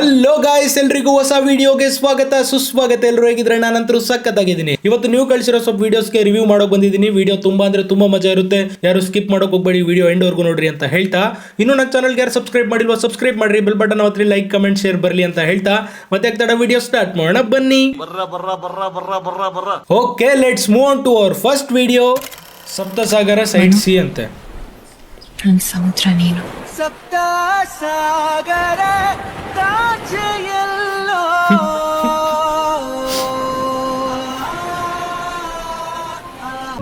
Hello guys ಎಲ್ರಿಗೂ ಹೊಸ ವಿಡಿಯೋಗೆ ಸ್ವಾಗತ. ಸುಸ್ವಾಗತ ಎಲ್ಲರೂ ಹೇಗಿದ್ರೆ ನಾನಂತರೂ ಸಖತ್ತಾಗಿದ್ದೀನಿ. ಇವತ್ತು ನೀವು ಕಳಿಸಿರೋ ಸ್ವಲ್ಪ ವಿಡಿಯೋಸ್ಗೆ ರಿವ್ಯೂ ಮಾಡೋಕೆ ಬಂದಿದ್ದೀನಿ. ವಿಡಿಯೋ ತುಂಬಾ ಅಂದ್ರೆ ತುಂಬಾ ಮಜಾ ಇರುತ್ತೆ. ಯಾರು ಸ್ಕಿಪ್ ಮಾಡೋಕೆ ಹೋಗ್ಬೇಡಿ. ವಿಡಿಯೋ ಎಂಡ್ ವರ್ಗು ನೋಡ್ರಿ ಅಂತ ಹೇಳ್ತಾ. ಇನ್ನು ನನ್ನ ಚಾನಲ್ಗೆ ಯಾರು ಸಬ್ಸ್ಕ್ರೈಬ್ ಮಾಡಿಲ್ವ ಸಬ್ಸ್ಕ್ರೈಬ್ ಮಾಡ್ರಿ. ಬೆಲ್ ಬಟನ್ ಅವತ್ರಿ ಲೈಕ್ ಕಮೆಂಟ್ ಶೇರ್ ಬರಲಿ ಅಂತ ಹೇಳ್ತಾ. ಮತ್ತೆ ತಡ ವಿಡಿಯೋ ಸ್ಟಾರ್ಟ್ ಮಾಡೋಣ? ಬನ್ನಿ. Okay let's move on to our first video Saptasagara side C ಅಂತೆ. ನನ್ನ ಸಮುದ್ರ ನೀನು ಸಪ್ತ ಸಾಗರ ಎಲ್ಲೋ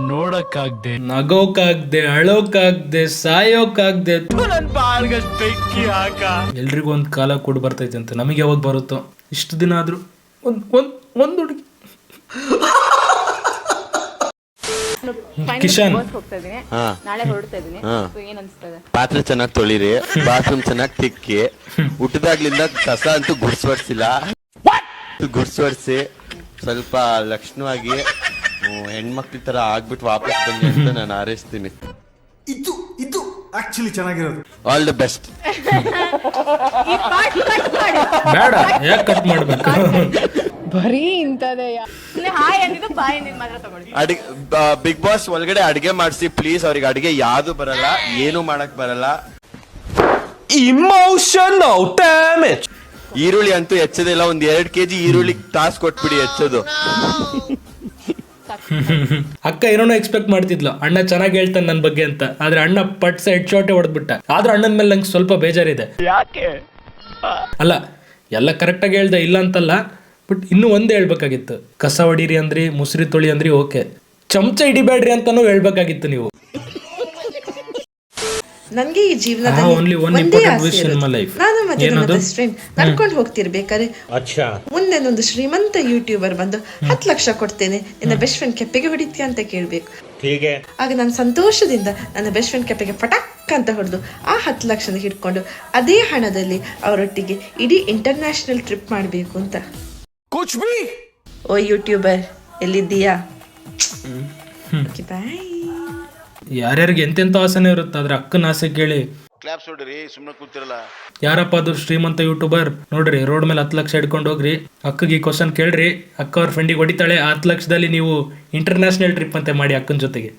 ನೋಡಕ್ಕಾಗ್ದೆ ನಗೋಕಾಗ್ದೆ ಅಳೋಕಾಗ್ದೆ ಸಾಯೋಕಾಗ್ದೆ. ನನ್ ಬಾಳ್ಗಷ್ಟ್ ಬೆಂಕಿ ಹಾಕ. ಎಲ್ರಿಗೂ ಒಂದು ಕಾಲ ಕೊಡ್ ಬರ್ತೈತೆ ಅಂತ ನಮಗೆ ಯಾವಾಗ ಬರುತ್ತೋ? ಇಷ್ಟು ದಿನ ಆದ್ರೂ ಒಂದ್ ಒಂದ್ ಒಂದ್ ಹುಡುಗಿ. ಕಿಶನ್. ಹೋಗ್ತಾ ಇದೀನಿ ನಾಳೆ ಹೊರಡ್ತಾ ಇದೀನಿ ಸೊ ಏನ್ ಅನ್ಸ್ತದೆ? ಪಾತ್ರೆ ಚೆನ್ನಾಗಿ ತೊಳಿರಿ ಬಾತ್ರೂಮ್ ಚೆನ್ನಾಗಿ ತಿಕ್ಕಿ ಹುಟ್ಟಿದಾಗ್ಲಿಂದ ಕಸ ಅಂತೂ ಗುಡ್ಸ್ವರ್ಸಿಲ್ಲ ಗುಡ್ಸ್ವರ್ಸಿ ಸ್ವಲ್ಪ ಲಕ್ಷಣವಾಗಿ ಹ್ಮ್, ಹೆಣ್ಮಕ್ಳ ತರ ಆಗ್ಬಿಟ್ಟು ವಾಪಸ್ ಬನ್ನಿ ಅಂತ ನಾನು ಹಾರೈಸ್ತೀನಿ. ಇದು ಇದು ಆಕ್ಚುಲಿ ಚೆನ್ನಾಗಿರೋದು. ಆಲ್ ದ ಬೆಸ್ಟ್ ಬೇಡ ಯಾಕೆ ಕಟ್ ಮಾಡ್ಬೇಕು? ಬರೀ ಇಂತದೇ ಹಾಯ್ ಅಂದಿದ್ದು ಬಾಯ್ ಅಂದಿದ್ದು ಮಾತ್ರ ತಗೊಳ್ಳಿ. ಅಡಿಗೆ ಬಿಗ್ ಬಾಸ್ ಒಳಗಡೆ ಅಡಿಗೆ ಮಾಡಿಸಿ ಪ್ಲೀಸ್ ಅವ್ರಿಗೆ ಅಡಿಗೆ ಯಾವ್ದು ಬರಲ್ಲ ಏನು ಮಾಡಕ್ ಬರಲ್ಲ. ಇಮೋಷನಲ್ ಡ್ಯಾಮೇಜ್ ಈರುಳ್ಳಿ ಅಂತೂ ಹೆಚ್ಚದಿಲ್ಲ ಒಂದ್ ಎರಡ್ ಕೆಜಿ ಈರುಳ್ಳಿ ತಾಸ್ ಕೊಟ್ಬಿಡಿ ಹೆಚ್ಚೋದು. ಅಕ್ಕ ಏನೋ ಎಕ್ಸ್ಪೆಕ್ಟ್ ಮಾಡ್ತಿದ್ಲು. ಅಣ್ಣ ಚೆನ್ನಾಗಿ ಹೇಳ್ತಾನೆ ನನ್ನ ಬಗ್ಗೆ ಅಂತ. ಆದ್ರೆ ಅಣ್ಣ ಪಟ್ಸ ಹೆಡ್ ಶಾಟೇ ಹೊಡೆದ್ಬಿಟ್ಟ. ಆದ್ರೆ ಅಣ್ಣನ ಮೇಲೆ ನಂಗೆ ಸ್ವಲ್ಪ ಬೇಜಾರಿದೆ. ಯಾಕೆ? ಅಲ್ಲ ಎಲ್ಲ ಕರೆಕ್ಟಾಗಿ ಹೇಳ್ದೆ ಇಲ್ಲ ಅಂತಲ್ಲ. ಬಟ್ ಇನ್ನೂ ಒಂದೇ ಹೇಳ್ಬೇಕಾಗಿತ್ತು. ಕಸ ಹೊಡೀರಿ ಅಂದ್ರಿ ಮುಸ್ರಿ ತೊಳಿ ಅಂದ್ರಿ ಓಕೆ. ಚಮಚ ಹಿಡಿಬೇಡ್ರಿ ಅಂತಾನೂ ಹೇಳ್ಬೇಕಾಗಿತ್ತು ನೀವು. ನನ್ಗೆ ಈ ಜೀವನದ ಜೀವನದಲ್ಲಿ only one ಒಂದೇ important ಆಸೆ wish in ಇರೋದು. my life. ನಾನು ಮತ್ತೆ ನನ್ನ ಏನದು? ಬೆಸ್ಟ್ ಫ್ರೆಂಡ್ ನಡ್ಕೊಂಡು ಹೋಗ್ತಿರ್ಬೇಕಾದ್ರೆ ಮುಂದೆ ಒಂದು ಶ್ರೀಮಂತ ಯೂಟ್ಯೂಬರ್ ಬಂದು ಹತ್ತು ಲಕ್ಷ ಕೊಡ್ತೇನೆ. ನಿನ್ನ ಬೆಸ್ಟ್ ಫ್ರೆಂಡ್ ಕೆಪ್ಪೆಗೆ ಹೊಡಿತೀಯ ಅಂತ ಕೇಳ್ಬೇಕು. ಆಗ ನಾನು ಸಂತೋಷದಿಂದ ನನ್ನ ಬೆಸ್ಟ್ ಫ್ರೆಂಡ್ ಕೆಪ್ಪೆಗೆ ಪಟಕ್ ಅಂತ ಹೊಡೆದು ಆ ಹತ್ತು ಲಕ್ಷನ ಹಿಡ್ಕೊಂಡು ಅದೇ ಹಣದಲ್ಲಿ ಅವರೊಟ್ಟಿಗೆ ಇಡೀ ಇಂಟರ್ನ್ಯಾಷನಲ್ ಟ್ರಿಪ್ ಮಾಡಬೇಕು ಅಂತ. ಓ ಯೂಟ್ಯೂಬರ್ ಎಲ್ಲಿದ್ದೀಯಾ? ಬಾಯ್ ಯಾರ್ಯಾರಿಗೆ ಎಂತೆಂಥ ಆಸೆನೇ ಇರುತ್ತೆ ಆದ್ರೆ ಅಕ್ಕನ ಆಸೆ ಕೇಳಿ. ಕ್ಲಾಪ್ಸ್ ಹೊಡ್ರಿ ಸುಮ್ಮನೆ ಕೂತಿರಲ್ಲ. ಯಾರಪ್ಪ ಅದು ಶ್ರೀಮಂತ ಯೂಟ್ಯೂಬರ್ ನೋಡ್ರಿ ರೋಡ್ ಮೇಲೆ ಹತ್ತು ಲಕ್ಷ ಹಿಡ್ಕೊಂಡು ಹೋಗ್ರಿ. ಅಕ್ಕಗೆ ಈ ಕ್ವಶನ್ ಕೇಳ್ರಿ. ಅಕ್ಕ ಅವ್ರ ಫ್ರೆಂಡಿಗೆ ಹೊಡಿತಾಳೆ. ಹತ್ತು ಲಕ್ಷದಲ್ಲಿ ನೀವು ಇಂಟರ್ನ್ಯಾಷನಲ್ ಟ್ರಿಪ್ ಅಂತೆ ಮಾಡಿ ಅಕ್ಕನ ಜೊತೆಗೆ.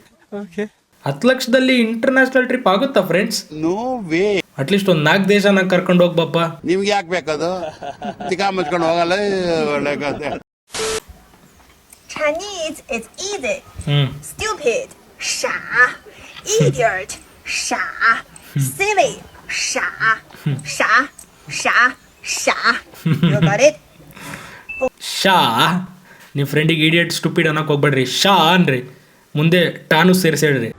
ಹತ್ತು ಲಕ್ಷದಲ್ಲಿ ಇಂಟರ್ನ್ಯಾಷನಲ್ ಟ್ರಿಪ್ ಆಗುತ್ತಾ friends no way ಅಟ್ಲೀಸ್ಟ್ ಒಂದು ನಾಲ್ಕು ದೇಶನ ಕರ್ಕೊಂಡು ಹೋಗ್ಬಪ್ಪ ನಿಮ್ಗೆ ಯಾಕೆ ಬೇಕದು ತಿಕಾ ಮುಚ್ಕೊಂಡು ಹೋಗಲ್ಲ ಒಳ್ಳೆ ಕಥೆ Chinese is easy, hmm stupid, 傻, idiot, 傻, silly, 傻, 傻, 傻, 傻. You got it? Shah ನಿಮ್ಮ ಫ್ರೆಂಡಿಗೆ ಇಡಿಯಟ್ ಸ್ಟುಪಿಡ್ ಅನ್ನೋಕೆ ಹೋಗ್ಬೇಡ್ರಿ ಶಾ ಅನ್ರಿ ಮುಂದೆ ಟಾನು ಸೇರಿಸಿ ಹೇಳ್ರಿ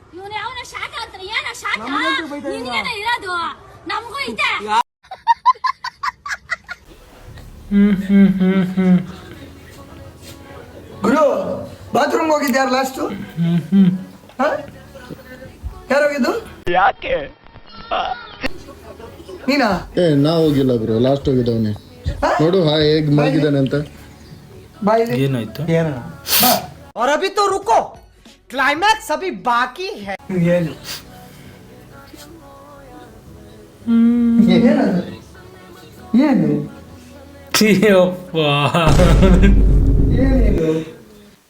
ಗುರು ಬಾತ್ರೂಮ್ ಹೋಗಿದ್ದೆ ಯಾರು ಲಾಸ್ಟು ಯಾರು ಹೋಗಿದ್ದು ಯಾಕೆ ನೀನಾ ಏ ನಾ ಹೋಗಿಲ್ಲ ಬ್ರೋ ಲಾಸ್ಟ್ ಹೋಗಿದ್ದವನೇ ನೋಡು ಹಾ ಹೇಗ್ ಮಲಗಿದ್ದಾನೆ ಅಂತ ಬಾಯಿಲಿ ಏನಾಯ್ತು ಏನಣ್ಣ और अभी तो रुको क्लाइमैक्स अभी बाकी है ಹೇಳಿ ಏನದು ಏನು ಅಯ್ಯಪ್ಪ ಏನಿದು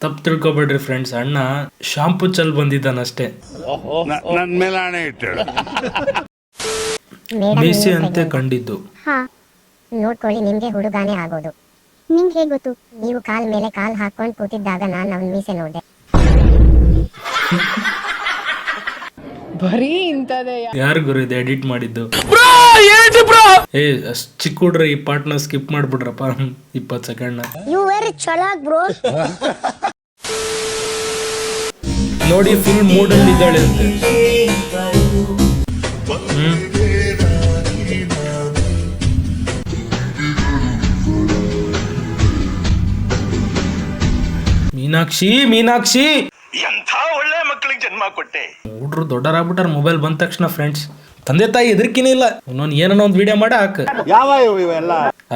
ತಪ್ಪು ತಿಳ್ಕೊಬೇಡ್ರಿ ಫ್ರೆಂಡ್ಸ್ ಅಣ್ಣ ಶಾಂಪು ಚಲ್ ಬಂದಿದ್ದಾನಷ್ಟೇ. ಮೀಸೆ ಅಂತೆ ಕಂಡಿದ್ದು. ಹಾ ನೋಡ್ಕೊಳ್ಳಿ ನಿಮ್ಗೆ ಹುಡುಗಾನೇ ಆಗೋದು. ನಿಮ್ಗೆ ಹೇಗ್ ಗೊತ್ತು? ನೀವು ಕಾಲ್ ಮೇಲೆ ಕಾಲ್ ಹಾಕೊಂಡ್ ಕೂತಿದ್ದಾಗ ನಾನು ಅವ್ನ ಮೀಸೆ ನೋಡಿದೆ. ಬರೀ ಇಂತದೇ ಯಾರು ಗುರು ಇದೆ ಎಡಿಟ್ ಮಾಡಿದ್ದು? ಏ ಅಷ್ಟ್ ಚಿಕ್ಕ ಹುಡ್ರಿ ಈ ಪಾರ್ಟ್ನ ಸ್ಕಿಪ್ ಮಾಡ್ಬಿಡ್ರಪ್ಪ ಇಪ್ಪತ್ತು ಸೆಕೆಂಡ್ ಯು ವೆರಿ ಚಲಾಕ್ ಬ್ರೋ ನೋಡಿ ಫುಲ್ ಮೂಡಲ್ಲಿ ಇದ್ದಾಳೆ ಅಂತೆ. ಮೀನಾಕ್ಷಿ ಮೀನಾಕ್ಷಿ. ಎಂಥ ಒಳ್ಳೆ ಮಕ್ಕಳಿಗೆ ಜನ್ಮ ಕೊಟ್ಟೆ. ಹುಡ್ರು ದೊಡ್ಡರಾಗ್ಬಿಟ್ಟಾರ ಮೊಬೈಲ್ ಬಂದ ತಕ್ಷಣ ಫ್ರೆಂಡ್ಸ್ ತಂದೆ ತಾಯಿ ಎದರ್ಕಿನೇ ಇಲ್ಲ. ಒಂದೊಂದು ಏನೋ ಒಂದು ವಿಡಿಯೋ ಮಾಡಿ ಹಾಕ.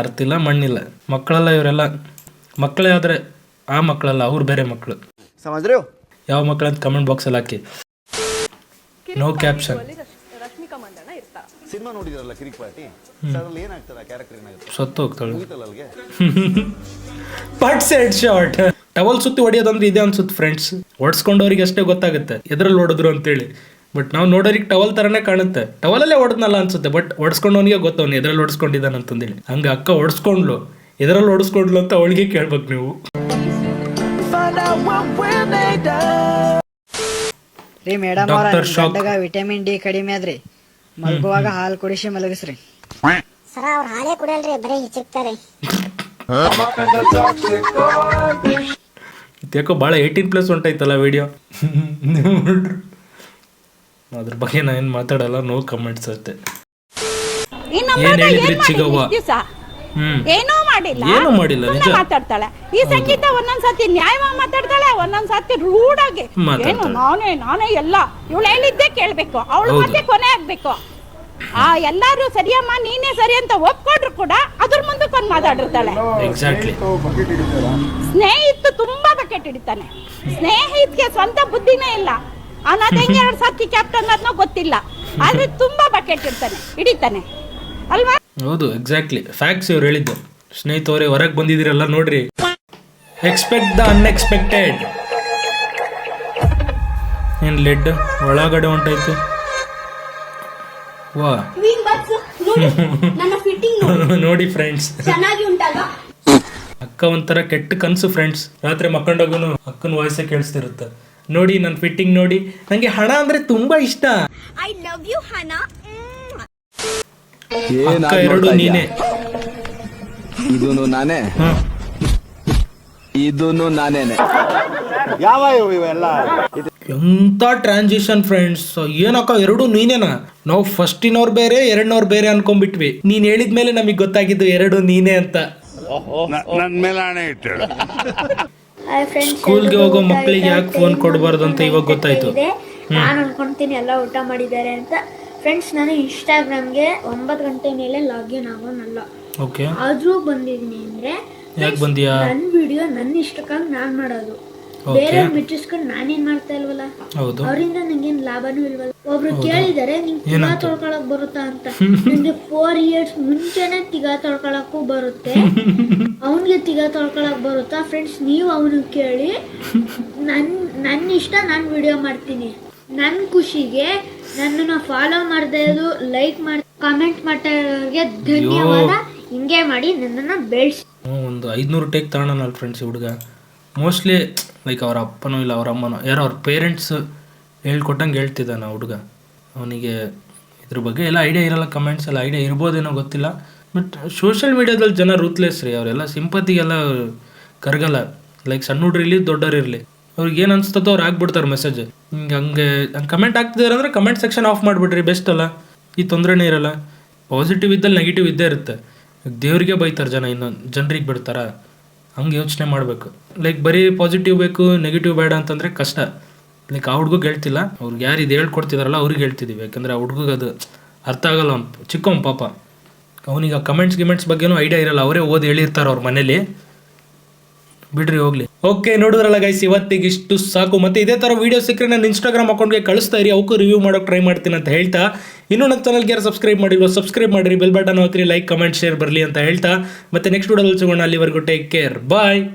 ಅರ್ಥ ಇಲ್ಲ ಮಣ್ಣಿಲ್ಲ. ಮಕ್ಕಳೆಲ್ಲ ಇವರೆಲ್ಲ. ಮಕ್ಕಳೇ ಆದ್ರೆ ಆ ಮಕ್ಕಳಲ್ಲ ಅವ್ರು ಬೇರೆ ಮಕ್ಕಳು. ಯಾವ ಮಕ್ಕಳು ಅಂತ ಕಮೆಂಟ್ ಬಾಕ್ಸಲ್ಲಿ ಹಾಕಿ. ನೋ ಕ್ಯಾಪ್ಷನ್ ರಶ್ಮಿಕಾ ಮಂದಣ್ಣ ಇರ್ತಾರೆ ಸಿನಿಮಾ ನೋಡಿದ್ರಲ್ಲ ಕಿರಿಕ್ ಪಾರ್ಟಿ? ಅದ್ರಲ್ಲಿ ಏನಾಗ್ತದೆ ಕ್ಯಾರೆಕ್ಟರ್ ಏನಾಗುತ್ತೆ? ಸತ್ತು ಹೋಗ್ತಾಳೆ. ಮುಗಿತಲ್ಲ ಅಲ್ಲಿಗೆ ಶಾರ್ಟ್ ಟವಲ್ ಸುತ್ತಿ ಹೊಡಿಯೋದಂದ್ರೆ ಇದೆ ಅನ್ಸುತ್ತೆ ಫ್ರೆಂಡ್ಸ್ ಹೊಡ್ಸ್ಕೊಂಡವ್ರಿಗೆ ಅಷ್ಟೇ ಗೊತ್ತಾಗುತ್ತೆ. ಎದ್ರಲ್ಲಿ ಹೊಡೆದ್ರು ಅಂತೇಳಿ. ಬಟ್ ನಾವು ನೋಡೋರಿಗೆ ಟವಲ್ ತರನೇ ಕಾಣುತ್ತೆ. ಟವಲಲ್ಲೇ ಹೊಡೆದ್ನಲ್ಲ ಅನ್ಸುತ್ತೆ ಬಟ್ ಹೊಡ್ಸ್ಕೊಂಡವನಿಗೆ ಗೊತ್ತವನು ಎದ್ರಲ್ಲಿ ಹೊಡ್ಸ್ಕೊಂಡಿದ್ದಾನೆ ಅಂತಂದೇಳಿ. ಹಂಗ ಅಕ್ಕ ಹೊಡ್ಸ್ಕೊಂಡ್ಲು ಎದ್ರಲ್ಲಿ ಹೊಡ್ಸ್ಕೊಂಡ್ಲು ಅಂತ ಅವಳಿಗೆ ಕೇಳ್ಬೇಕು ನೀವು. ರೀ ಮೇಡಮ್. ಅವ್ರ. ವಿಟಮಿನ್ ಡಿ ಕಡಿಮೆ ಆದ್ರಿ. ಮಲಗುವಾಗ ಹಾಲು ಕುಡಿಸಿ ಮಲಗಿಸ್ರಿ. ಸರ ಅವ್ರ ಹಾಲೇ ಕುಡಿಯಲ್ರಿ ಬರೀ ಹಿಚ್ಚಿಕ್ತಾರೆ. ಯಾಕೋ ಭಾಳ ಏಯ್ಟೀನ್ ಪ್ಲಸ್ ಹೊಂಟೈತಲ್ಲ ವಿಡಿಯೋ ಅದ್ರ ಬಗ್ಗೆ ನಾನು ಏನು ಮಾತಾಡಲ್ಲ ನೋ ಕಮೆಂಟ್ಸ್ ಅಷ್ಟೇ ಏನ್ ಹೇಳಿದ್ರಿ ಚಿಗವ್ವ? ಹ್ಮ್. ಏನೂ ಮಾಡಿಲ್ಲ. ಏನು ಮಾಡಿಲ್ಲ ನಿಜ? ಮಾತಾಡ್ತಾಳೆ. ಈ ಸಂಗೀತ ಒಂದೊಂದ್ಸತಿ ನ್ಯಾಯವಾಗಿ ಮಾತಾಡ್ತಾಳೆ ಒಂದೊಂದ್ಸತಿ ರೂಡ್ ಆಗಿ. ಏನು ನಾನೇ ನಾನೇ ಎಲ್ಲ. ಇವಳು ಹೇಳಿದ್ದೇ ಕೇಳ್ಬೇಕು. ಅವಳು ಹೌದು. ಮತ್ತೆ ಕೊನೆ ಆಗ್ಬೇಕು. ಆ ಎಲ್ಲಾರು ಸರಿಯಮ್ಮ ನೀನೇ ಸರಿ ಅಂತ ಒಪ್ಕೊಂಡ್ರು ಕೂಡ ಅದ್ರ ಮುಂದೆ ಒಂದು ಮಾತಾಡಿರ್ತಾಳೆ. ಎಕ್ಸಾಕ್ಟ್ಲಿ ಸ್ನೇಹಿತ ತುಂಬಾ ಬಕೆಟ್ ಹಿಡಿತಾನೆ. ಸ್ನೇಹಿತ್ಗೆ ಸ್ವಂತ ಬುದ್ಧಿನೇ ಇಲ್ಲ. ಅನ್ನೋದ್ ಹೆಂಗ್ ಎರಡು ಸರ್ತಿ ಕ್ಯಾಪ್ಟನ್ ಅನ್ನೋದ್ನೋ ಗೊತ್ತಿಲ್ಲ. ಆದ್ರೆ ತುಂಬಾ ಬಕೆಟ್ ಇರ್ತಾನೆ ಹಿಡಿತಾನೆ. ಅಲ್ವಾ? ಹೌದು ಎಕ್ಸಾಕ್ಟ್ಲಿ ಫ್ಯಾಕ್ಟ್ಸ್ ಇವ್ರು ಹೇಳಿದ್ದು. ಸ್ನೇಹಿತವ್ರೆ ಹೊರಗೆ ಬಂದಿದ್ದೀರಲ್ಲ ನೋಡ್ರಿ. ಎಕ್ಸ್ಪೆಕ್ಟ್ ದ ಅನ್ಎಕ್ಸ್ಪೆಕ್ಟೆಡ್ ಏನು ಲೆಡ್ ಒಳಗಡೆ ಹೊಂಟೈತೆ ವಾ. ನನ್ನ ಫಿಟ್ಟಿಂಗ್ ನೋಡಿ. ಫ್ರೆಂಡ್ಸ್ ಅಕ್ಕ ಒಂಥರ ಕೆಟ್ಟ ಕನಸು ಫ್ರೆಂಡ್ಸ್ ರಾತ್ರಿ ಮಕ್ಕಂಡೋಗನು ಅಕ್ಕನ ವಾಯ್ಸೇ ಕೇಳಿಸ್ತಿರುತ್ತೆ. ನೋಡಿ ನನ್ನ ಫಿಟ್ಟಿಂಗ್ ನೋಡಿ. ನನಗೆ ಹಣ ಅಂದ್ರೆ ತುಂಬಾ ಇಷ್ಟ. ಐ ಲವ್ ಯು ಹಣ. ಅಕ್ಕ ಎರಡು ನೀನೆ. ಇದೂನು ನಾನೇ? ನಾನೇನೆ ಇದೂನು ನಾನೇನೆ. ಎಂತ ಟ್ರಾನ್ಸಿಷನ್ ಫ್ರೆಂಡ್ಸ್ ಏನಕ್ಕ ಎರಡು ನೀನೇನಾ? ನಾವು ಫಸ್ಟಿನವ್ರು ಬೇರೆ ಎರಡನವ್ರು ಬೇರೆ ಅನ್ಕೊಂಡ್ಬಿಟ್ವಿ. ನೀನ್ ಹೇಳಿದ್ಮೇಲೆ ನಮಗೆ ಗೊತ್ತಾಗಿದ್ದು ಎರಡು ನೀನೇ ಅಂತ. ನನ್ನ ಮೇಲೆ ಹಣೆ ಇಟ್ಟಳು ಸ್ಕೂಲ್ಗೆ ಹೋಗೋ ಮಕ್ಕಳಿಗೆ ಯಾಕೆ ಫೋನ್ ಕೊಡಬಾರ್ದು ಅಂತ ಇವಾಗ ಗೊತ್ತಾಯ್ತು. ನಾನು ಅನ್ಕೊಂತೀನಿ ಎಲ್ಲ ಊಟ ಮಾಡಿದ್ದಾರೆ ಅಂತ. ಫ್ರೆಂಡ್ಸ್ ನಾನು ಇನ್ಸ್ಟಾಗ್ರಾಮ್ಗೆ ಒಂಬತ್ತು ಗಂಟೆ ಮೇಲೆ ಲಾಗಿನ್ ಆಗೋನಲ್ಲ. ಓಕೆ ಆದ್ರೂ ಬಂದಿದ್ದೀನಿ ಅಂದ್ರೆ ಯಾಕೆ ಬಂದಿಯಾ? ನನ್ನ ವಿಡಿಯೋ ನನ್ನ ಇಷ್ಟಕ್ಕಾಗಿ ನಾನ್ ಮಾಡೋದು. ಬೇರೆ ಮಿಟ್ಟಿಸ್ಕೊಂಡು ನಾನೇನ್ ಮಾಡ್ತಾ ಇಲ್ವಲ್ಲ? ಹೌದು. ಅವರಿಂದ ನಂಗೇನ್ ಲಾಭನೂ ಇಲ್ವಲ್ಲ? ಒಬ್ರು ಕೇಳಿದಾರೆ ನಿಂಗ್ ತಿಗಾ ತೊಳ್ಕೊಳಕ್ ಬರುತ್ತಾ ಅಂತ. ನಿಂಗೆ ಫೋರ್ ಇಯರ್ಸ್ ಮುಂಚೆನೆ ತಿಗಾ ತೊಳ್ಕೊಳಕ್ಕೂ ಬರುತ್ತೆ. ಅವನ್ಗೆ ತಿಗಾ ತೊಳ್ಕೊಳಕ್ ಬರುತ್ತಾ? ಫ್ರೆಂಡ್ಸ್ ನೀವು ಅವನು ಕೇಳಿ ನನ್ ನನ್ನ ಇಷ್ಟ ನಾನು ವಿಡಿಯೋ ಮಾಡ್ತೀನಿ. ನನ್ನ ಖುಷಿಗೆ ನನ್ನನ್ನು ಫಾಲೋ ಮಾಡ್ದೆ ಇರೋದು ಲೈಕ್ ಮಾಡ್ ಕಾಮೆಂಟ್ ಮಾಡ್ತಾ ಇರೋರಿಗೆ ಧನ್ಯವಾದ. ಹಿಂಗೆ ಮಾಡಿ ನನ್ನನ್ನ ಬೆಳೆಸಿ. ಒಂದು ಐದುನೂರು ಟೇಕ್ ತಗೊಳನಲ್ಲ ಫ್ರೆಂಡ್ಸ್ ಹುಡುಗ. ಮೋಸ್ಟ್ಲಿ ಲೈಕ್ ಅವ್ರ ಅಪ್ಪನೋ ಇಲ್ಲ, ಅವ್ರ ಅಮ್ಮನೋ, ಯಾರೋ ಅವ್ರ ಪೇರೆಂಟ್ಸ್ ಹೇಳ್ಕೊಟ್ಟಂಗೆ ಹೇಳ್ತಿದ್ದಾನೆ ಹುಡುಗ. ಅವನಿಗೆ ಇದ್ರ ಬಗ್ಗೆ ಎಲ್ಲ ಐಡಿಯಾ ಇರಲ್ಲ ಕಮೆಂಟ್ಸ್ ಎಲ್ಲ ಐಡಿಯಾ ಇರ್ಬೋದೇನೋ ಗೊತ್ತಿಲ್ಲ. ಬಟ್ ಸೋಷಿಯಲ್ ಮೀಡ್ಯಾದಲ್ಲಿ ಜನ ರೂತ್ಲೆಸ್ ರೀ, ಅವರೆಲ್ಲ ಸಿಂಪತಿಗೆಲ್ಲ ಕರಗಲ್ಲ. ಲೈಕ್ ಸಣ್ಣ ಹುಡ್ರು ಇರಲಿ ದೊಡ್ಡವ್ರು ಇರಲಿ ಅವ್ರಿಗೆ ಏನು ಅನ್ಸ್ತದೋ ಅವ್ರು ಹಾಕ್ಬಿಡ್ತಾರೆ ಮೆಸೇಜ್ ಹಿಂಗೆ ಹಂಗೆ ಕಮೆಂಟ್ ಹಾಕ್ತಿದಾರೆ ಅಂದರೆ ಕಮೆಂಟ್ ಸೆಕ್ಷನ್ ಆಫ್ ಮಾಡಿಬಿಡ್ರಿ ಬೆಸ್ಟ್ ಅಲ್ಲ. ಈ ತೊಂದರೆನೇ ಇರಲ್ಲ. ಪಾಸಿಟಿವ್ ಇದ್ದಲ್ಲಿ ನೆಗೆಟಿವ್ ಇದ್ದೇ ಇರುತ್ತೆ. ದೇವರಿಗೆ ಬೈತಾರೆ ಜನ, ಇನ್ನೊಂದು, ಜನರಿಗೆ ಬಿಡ್ತಾರ? ಹಂಗೆ ಯೋಚನೆ ಮಾಡಬೇಕು. ಲೈಕ್ ಬರೀ ಪಾಸಿಟಿವ್ ಬೇಕು ನೆಗೆಟಿವ್ ಬೇಡ ಅಂತಂದರೆ ಕಷ್ಟ. ಲೈಕ್ ಆ ಹುಡುಗ ಹೇಳ್ತಿಲ್ಲ. ಅವ್ರಿಗೆ ಯಾರು ಇದು ಹೇಳ್ಕೊಡ್ತಿದಾರಲ್ಲ ಅವ್ರಿಗೆ ಹೇಳ್ತಿದ್ದೀವಿ ಯಾಕಂದರೆ ಆ ಹುಡುಗಗೆ ಅದು ಅರ್ಥ ಆಗಲ್ಲ ಅವ್ನು ಪಾಪ. ಅವನಿಗೆ ಕಮೆಂಟ್ಸ್ ಗಿಮೆಂಟ್ಸ್ ಬಗ್ಗೆನೂ ಐಡಿಯಾ ಇರಲ್ಲ. ಅವರೇ ಓದಿ ಹೇಳಿರ್ತಾರೆ ಅವ್ರ ಮನೇಲಿ. ಬಿಡ್ರಿ ಹೋಗ್ಲಿ. ಓಕೆ ನೋಡಿದ್ರಲ್ಲ ಗೈಸ್ ಇವತ್ತಿಗೆ ಇಷ್ಟು ಸಾಕು. ಮತ್ತೆ ಇದೇ ತರ ವಿಡಿಯೋ ಸಿಕ್ಕರೆ ನಾನು ಇನ್ಸ್ಟಾಗ್ರಾಮ್ ಅಕೌಂಟ್ಗೆ ಕಳಿಸ್ತಾ ಇರಿ. ಅವಕ್ಕೂ ರಿವ್ಯೂ ಮಾಡೋಕೆ ಟ್ರೈ ಮಾಡ್ತೀನಿ ಅಂತ ಹೇಳ್ತಾ. ಇನ್ನೂ ನನ್ನ ಚಾನಲ್ಗೆ ಯಾರು ಸಬ್ಸ್ಕ್ರೈಬ್ ಮಾಡಿಲ್ವೋ ಸಬ್ಸ್ಕ್ರೈಬ್ ಮಾಡಿರಿ. ಬೆಲ್ ಬಟನ್ ಹಾಕ್ರಿ ಲೈಕ್ ಕಮೆಂಟ್ ಶೇರ್ ಬರಲಿ ಅಂತ ಹೇಳ್ತಾ. ಮತ್ತೆ ನೆಕ್ಸ್ಟ್ ವಿಡಿಯೋದಲ್ಲಿ ಸಿಗೋಣ. ಅಲ್ಲಿವರೆಗೂ ಟೇಕ್ ಕೇರ್ ಬಾಯ್